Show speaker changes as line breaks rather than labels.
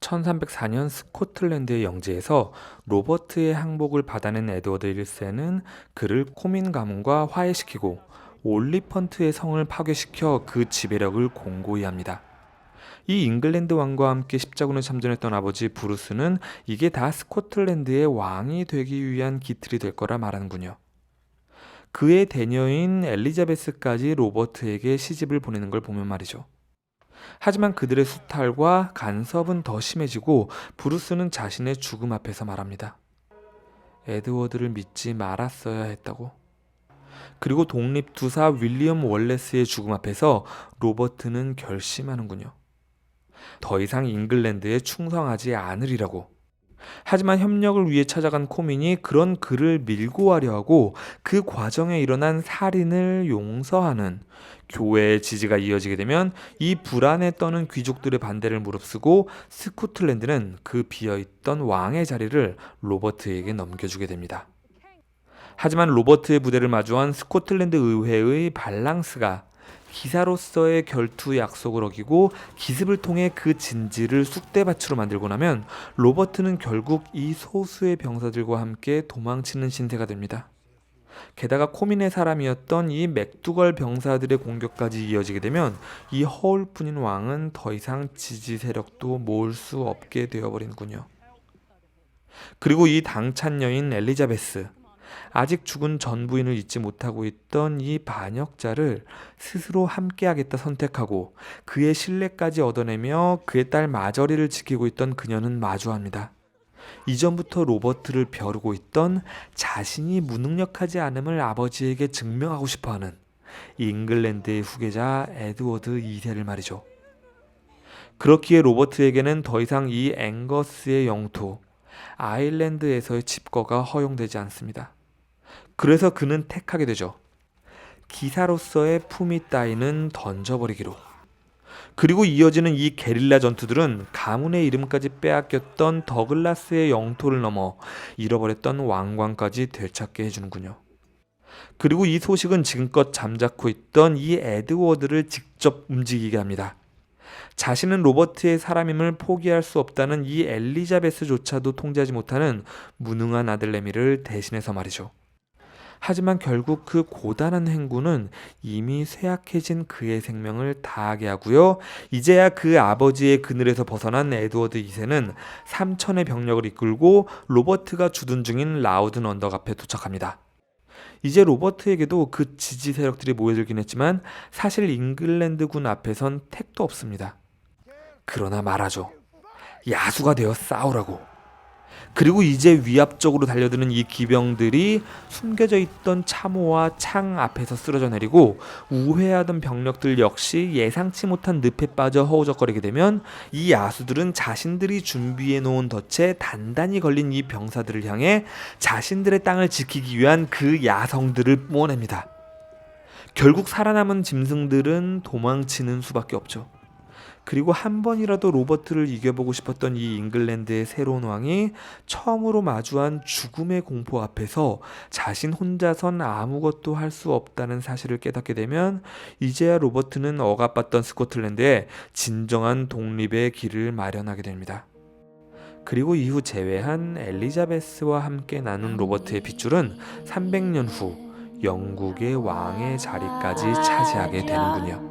1304년 스코틀랜드의 영지에서 로버트의 항복을 받아낸 에드워드 1세는 그를 코민 가문과 화해시키고 올리펀트의 성을 파괴시켜 그 지배력을 공고히 합니다. 이 잉글랜드 왕과 함께 십자군을 참전했던 아버지 브루스는 이게 다 스코틀랜드의 왕이 되기 위한 기틀이 될 거라 말하는군요. 그의 대녀인 엘리자베스까지 로버트에게 시집을 보내는 걸 보면 말이죠. 하지만 그들의 수탈과 간섭은 더 심해지고 브루스는 자신의 죽음 앞에서 말합니다. 에드워드를 믿지 말았어야 했다고. 그리고 독립투사 윌리엄 월레스의 죽음 앞에서 로버트는 결심하는군요. 더 이상 잉글랜드에 충성하지 않으리라고. 하지만 협력을 위해 찾아간 코민이 그런 그를 밀고 가려 하고 그 과정에 일어난 살인을 용서하는 교회의 지지가 이어지게 되면 이 불안에 떠는 귀족들의 반대를 무릅쓰고 스코틀랜드는 그 비어있던 왕의 자리를 로버트에게 넘겨주게 됩니다. 하지만 로버트의 부대를 마주한 스코틀랜드 의회의 발랑스가 기사로서의 결투 약속을 어기고 기습을 통해 그 진지를 쑥대밭으로 만들고 나면 로버트는 결국 이 소수의 병사들과 함께 도망치는 신세가 됩니다. 게다가 코민의 사람이었던 이 맥두걸 병사들의 공격까지 이어지게 되면 이 허울뿐인 왕은 더 이상 지지 세력도 모을 수 없게 되어버리는군요. 그리고 이 당찬 여인 엘리자베스 아직 죽은 전 부인을 잊지 못하고 있던 이 반역자를 스스로 함께하겠다 선택하고 그의 신뢰까지 얻어내며 그의 딸 마저리를 지키고 있던 그녀는 마주합니다. 이전부터 로버트를 벼르고 있던 자신이 무능력하지 않음을 아버지에게 증명하고 싶어 하는 잉글랜드의 후계자 에드워드 2세를 말이죠. 그렇기에 로버트에게는 더 이상 이 앵거스의 영토, 아일랜드에서의 집거가 허용되지 않습니다. 그래서 그는 택하게 되죠. 기사로서의 품위 따위는 던져버리기로. 그리고 이어지는 이 게릴라 전투들은 가문의 이름까지 빼앗겼던 더글라스의 영토를 넘어 잃어버렸던 왕관까지 되찾게 해주는군요. 그리고 이 소식은 지금껏 잠자코 있던 이 에드워드를 직접 움직이게 합니다. 자신은 로버트의 사람임을 포기할 수 없다는 이 엘리자베스조차도 통제하지 못하는 무능한 아들 레미를 대신해서 말이죠. 하지만 결국 그 고단한 행군은 이미 쇠약해진 그의 생명을 다하게 하고요. 이제야 그 아버지의 그늘에서 벗어난 에드워드 2세는 3천의 병력을 이끌고 로버트가 주둔 중인 라우든 언덕 앞에 도착합니다. 이제 로버트에게도 그 지지 세력들이 모여들긴 했지만 사실 잉글랜드군 앞에선 택도 없습니다. 그러나 말하죠. 야수가 되어 싸우라고. 그리고 이제 위압적으로 달려드는 이 기병들이 숨겨져 있던 참호와 창 앞에서 쓰러져 내리고 우회하던 병력들 역시 예상치 못한 늪에 빠져 허우적거리게 되면 이 야수들은 자신들이 준비해 놓은 덫에 단단히 걸린 이 병사들을 향해 자신들의 땅을 지키기 위한 그 야성들을 뿜어냅니다. 결국 살아남은 짐승들은 도망치는 수밖에 없죠. 그리고 한 번이라도 로버트를 이겨보고 싶었던 이 잉글랜드의 새로운 왕이 처음으로 마주한 죽음의 공포 앞에서 자신 혼자선 아무것도 할 수 없다는 사실을 깨닫게 되면 이제야 로버트는 억압받던 스코틀랜드에 진정한 독립의 길을 마련하게 됩니다. 그리고 이후 제외한 엘리자베스와 함께 나눈 로버트의 핏줄은 300년 후 영국의 왕의 자리까지 차지하게 되는군요.